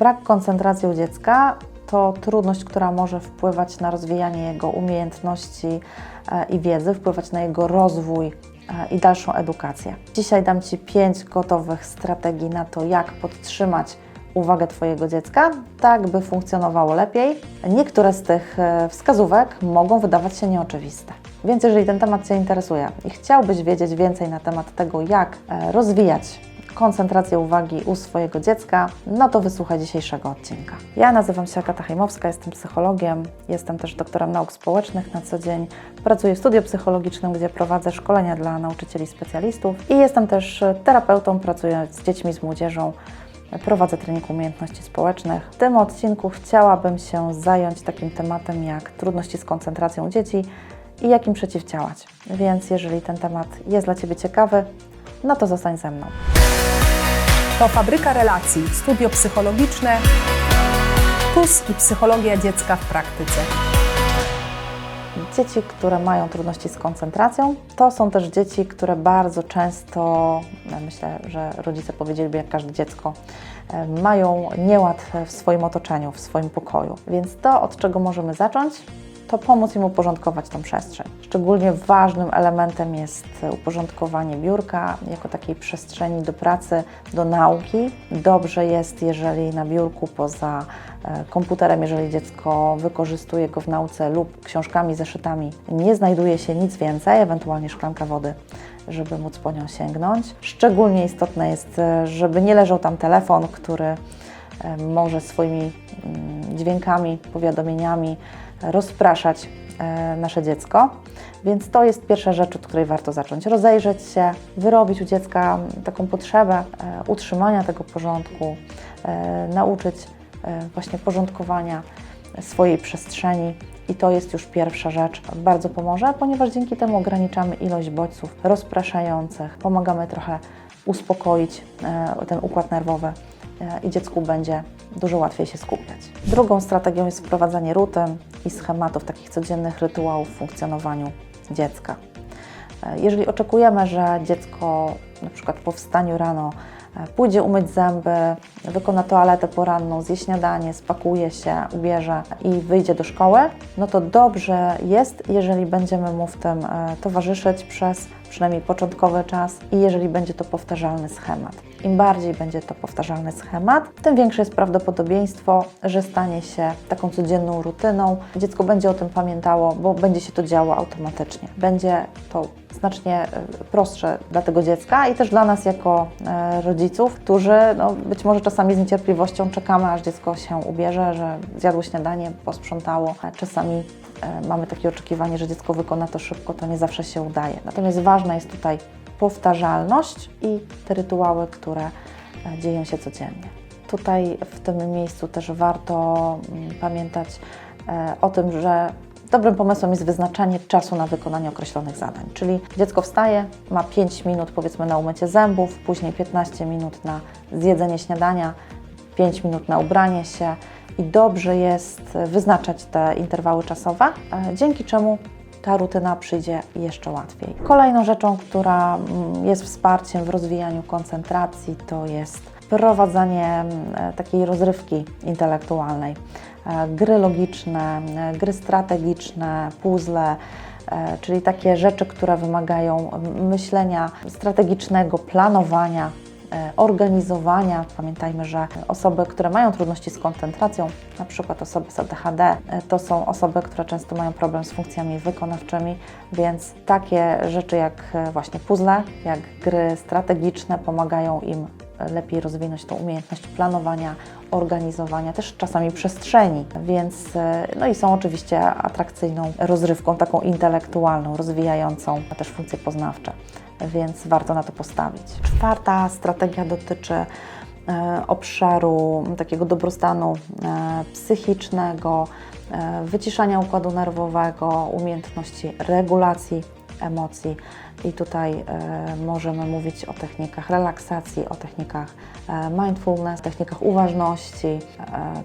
Brak koncentracji u dziecka to trudność, która może wpływać na rozwijanie jego umiejętności e, i wiedzy, wpływać na jego rozwój e, i dalszą edukację. Dzisiaj dam Ci pięć gotowych strategii na to, jak podtrzymać uwagę Twojego dziecka, tak by funkcjonowało lepiej. Niektóre z tych e, wskazówek mogą wydawać się nieoczywiste. Więc jeżeli ten temat Cię interesuje i chciałbyś wiedzieć więcej na temat tego, jak rozwijać koncentrację uwagi u swojego dziecka, no to wysłuchaj dzisiejszego odcinka. Ja nazywam się Agata Hejmowska, jestem psychologiem, jestem też doktorem nauk społecznych na co dzień. Pracuję w studiu psychologicznym, gdzie prowadzę szkolenia dla nauczycieli specjalistów i jestem też terapeutą, pracuję z dziećmi, z młodzieżą. Prowadzę trening umiejętności społecznych. W tym odcinku chciałabym się zająć takim tematem jak trudności z koncentracją dzieci i jak im przeciwdziałać. Więc jeżeli ten temat jest dla Ciebie ciekawy, no to zostań ze mną. To Fabryka Relacji, studio psychologiczne, TUS i psychologia dziecka w praktyce. Dzieci, które mają trudności z koncentracją, to są też dzieci, które bardzo często, ja myślę, że rodzice powiedzieliby, jak każde dziecko, e, mają nieład w swoim otoczeniu, w swoim pokoju. Więc to, od czego możemy zacząć, to pomóc im uporządkować tą przestrzeń. Szczególnie ważnym elementem jest uporządkowanie biurka jako takiej przestrzeni do pracy, do nauki. Dobrze jest, jeżeli na biurku poza e, komputerem, jeżeli dziecko wykorzystuje go w nauce lub książkami, zeszytami, nie znajduje się nic więcej, ewentualnie szklanka wody żeby móc po nią sięgnąć. Szczególnie istotne jest, e, żeby nie leżał tam telefon, który e, może swoimi mm, dźwiękami, powiadomieniami rozpraszać e, nasze dziecko. Więc to jest pierwsza rzecz, od której warto zacząć. Rozejrzeć się, wyrobić u dziecka taką potrzebę e, utrzymania tego porządku, e, nauczyć właśnie porządkowania swojej przestrzeni. I to jest już pierwsza rzecz, bardzo pomoże, ponieważ dzięki temu ograniczamy ilość bodźców rozpraszających, pomagamy trochę uspokoić ten układ nerwowy i dziecku będzie dużo łatwiej się skupiać. Drugą strategią jest wprowadzanie rutyn i schematów, takich codziennych rytuałów w funkcjonowaniu dziecka. Jeżeli oczekujemy, że dziecko na przykład po wstaniu rano e, pójdzie umyć zęby, wykona toaletę poranną, zje śniadanie, spakuje się, ubierze i wyjdzie do szkoły, no to dobrze jest, jeżeli będziemy mu w tym e, towarzyszyć przez przynajmniej początkowy czas i jeżeli będzie to powtarzalny schemat. Im bardziej będzie to powtarzalny schemat, tym większe jest prawdopodobieństwo, że stanie się taką codzienną rutyną. Dziecko będzie o tym pamiętało, bo będzie się to działo automatycznie. Będzie to znacznie e, prostsze dla tego dziecka i też dla nas jako e, rodziców, którzy no, być może czasami z niecierpliwością czekamy, aż dziecko się ubierze, że zjadło śniadanie, posprzątało. Czasami e, mamy takie oczekiwanie, że dziecko wykona to szybko, to nie zawsze się udaje. Natomiast ważna jest tutaj powtarzalność i te rytuały, które dzieją się codziennie. Tutaj w tym miejscu też warto mm, pamiętać o tym, że Dobrym pomysłem jest wyznaczanie czasu na wykonanie określonych zadań, czyli dziecko wstaje, ma 5 minut powiedzmy na umycie zębów, później 15 minut na zjedzenie śniadania, 5 minut na ubranie się i dobrze jest wyznaczać te interwały czasowe, e, dzięki czemu ta rutyna przyjdzie jeszcze łatwiej. Kolejną rzeczą, która mm, jest wsparciem w rozwijaniu koncentracji, to jest prowadzenie mm, takiej rozrywki intelektualnej. E, gry logiczne, e, gry strategiczne, puzzle, e, czyli takie rzeczy, które wymagają myślenia strategicznego, planowania, organizowania. Pamiętajmy, że osoby, które mają trudności z koncentracją, na przykład osoby z ADHD, to są osoby, które często mają problem z funkcjami wykonawczymi, więc takie rzeczy jak właśnie puzzle, jak gry strategiczne pomagają im lepiej rozwinąć tą umiejętność planowania, organizowania, też czasami przestrzeni, więc e, no i są oczywiście atrakcyjną rozrywką, taką intelektualną, rozwijającą też funkcje poznawcze, więc warto na to postawić. Czwarta strategia dotyczy e, obszaru takiego dobrostanu e, psychicznego, wyciszania układu nerwowego, umiejętności regulacji emocji. I tutaj e, możemy mówić o technikach relaksacji, o technikach e, mindfulness, technikach uważności, e,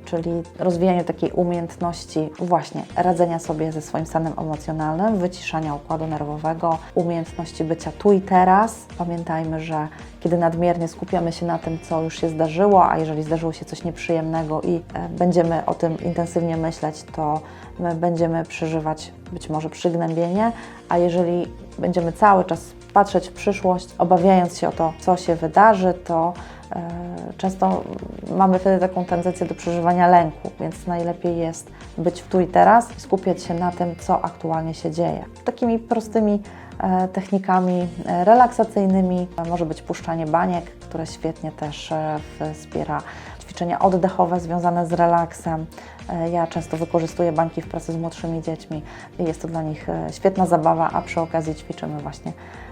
czyli rozwijaniu takiej umiejętności właśnie radzenia sobie ze swoim stanem emocjonalnym, wyciszania układu nerwowego, umiejętności bycia tu i teraz. Pamiętajmy, że kiedy nadmiernie skupiamy się na tym, co już się zdarzyło, a jeżeli zdarzyło się coś nieprzyjemnego i e, będziemy o tym intensywnie myśleć, to my będziemy przeżywać być może przygnębienie, a jeżeli będziemy cały czas patrzeć w przyszłość, obawiając się o to, co się wydarzy, to e, często mamy wtedy taką tendencję do przeżywania lęku, więc najlepiej jest być w tu i teraz i skupiać się na tym, co aktualnie się dzieje. Takimi prostymi technikami e, relaksacyjnymi e, może być puszczanie baniek, które świetnie też e, wspiera ćwiczenia oddechowe związane z relaksem. E, Ja często wykorzystuję bańki w pracy z młodszymi dziećmi. Jest to dla nich e, świetna zabawa, a przy okazji ćwiczymy właśnie e,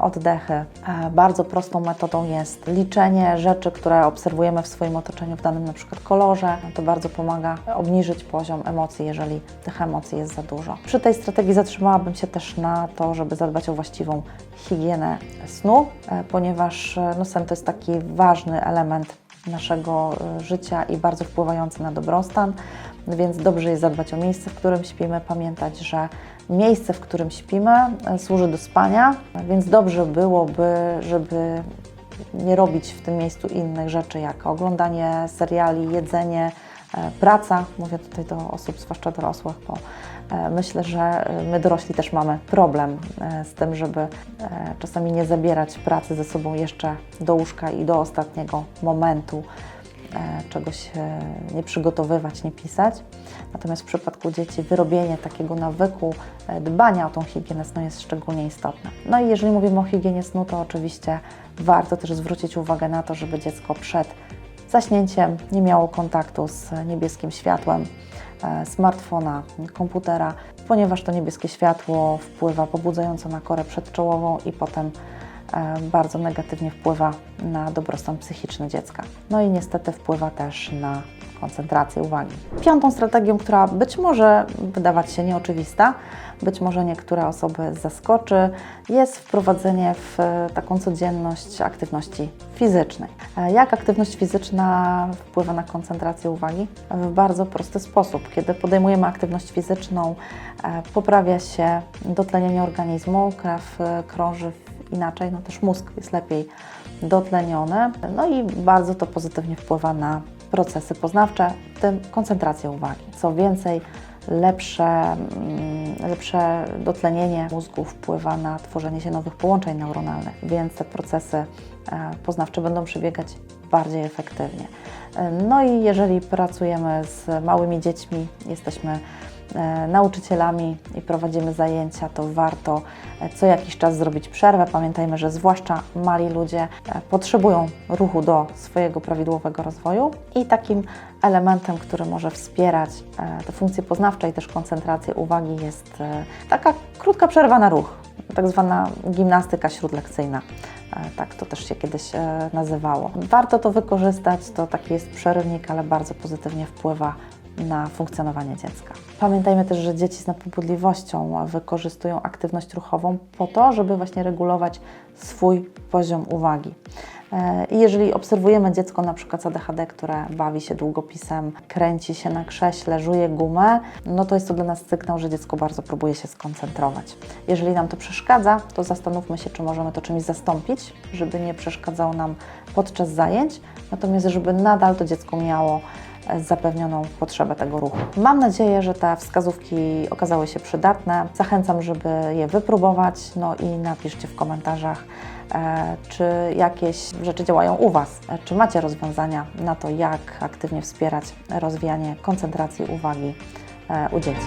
oddechy. E, Bardzo prostą metodą jest liczenie rzeczy, które obserwujemy w swoim otoczeniu w danym na przykład kolorze. To bardzo pomaga obniżyć poziom emocji, jeżeli tych emocji jest za dużo. Przy tej strategii zatrzymałabym się też na to, żeby zadbać o właściwą higienę snu, e, ponieważ e, no, sen to jest taki ważny element naszego e, życia i bardzo wpływający na dobrostan, więc dobrze jest zadbać o miejsce, w którym śpimy, pamiętać, że miejsce, w którym śpimy, e, służy do spania, więc dobrze byłoby, żeby nie robić w tym miejscu innych rzeczy, jak oglądanie seriali, jedzenie, praca. Mówię tutaj do osób, zwłaszcza dorosłych, bo e, myślę, że e, my dorośli też mamy problem e, z tym, żeby e, czasami nie zabierać pracy ze sobą jeszcze do łóżka i do ostatniego momentu e, czegoś e, nie przygotowywać, nie pisać. Natomiast w przypadku dzieci wyrobienie takiego nawyku e, dbania o tą higienę snu jest szczególnie istotne. No i jeżeli mówimy o higienie snu, to oczywiście warto też zwrócić uwagę na to, żeby dziecko przed zaśnięciem nie miało kontaktu z niebieskim światłem e, smartfona, komputera, ponieważ to niebieskie światło wpływa pobudzająco na korę przedczołową i potem bardzo negatywnie wpływa na dobrostan psychiczny dziecka. No i niestety wpływa też na koncentrację uwagi. Piątą strategią, która być może wydawać się nieoczywista, być może niektóre osoby zaskoczy, jest wprowadzenie w e, taką codzienność aktywności fizycznej. E, Jak aktywność fizyczna wpływa na koncentrację uwagi? W bardzo prosty sposób. Kiedy podejmujemy aktywność fizyczną, e, poprawia się dotlenienie organizmu, krew e, krąży w- inaczej, no też mózg jest lepiej dotleniony, no i bardzo to pozytywnie wpływa na procesy poznawcze, w tym koncentrację uwagi. Co więcej, lepsze, mm, lepsze dotlenienie mózgu wpływa na tworzenie się nowych połączeń neuronalnych, więc te procesy e, poznawcze będą przebiegać bardziej efektywnie. E, No i jeżeli pracujemy z małymi dziećmi, jesteśmy nauczycielami i prowadzimy zajęcia, to warto e, co jakiś czas zrobić przerwę. Pamiętajmy, że zwłaszcza mali ludzie e, potrzebują ruchu do swojego prawidłowego rozwoju i takim elementem, który może wspierać e, te funkcje poznawcze i też koncentrację uwagi jest e, taka krótka przerwa na ruch, tak zwana gimnastyka śródlekcyjna. E, Tak to też się kiedyś e, nazywało. Warto to wykorzystać, to taki jest przerywnik, ale bardzo pozytywnie wpływa na funkcjonowanie dziecka. Pamiętajmy też, że dzieci z nadpobudliwością wykorzystują aktywność ruchową po to, żeby właśnie regulować swój poziom uwagi. E, I jeżeli obserwujemy dziecko na przykład z ADHD, które bawi się długopisem, kręci się na krześle, żuje gumę, no to jest to dla nas sygnał, że dziecko bardzo próbuje się skoncentrować. Jeżeli nam to przeszkadza, to zastanówmy się, czy możemy to czymś zastąpić, żeby nie przeszkadzało nam podczas zajęć, natomiast żeby nadal to dziecko miało zapewnioną potrzebę tego ruchu. Mam nadzieję, że te wskazówki okazały się przydatne. Zachęcam, żeby je wypróbować, no i napiszcie w komentarzach, e, czy jakieś rzeczy działają u Was, e, czy macie rozwiązania na to, jak aktywnie wspierać rozwijanie koncentracji uwagi e, u dzieci.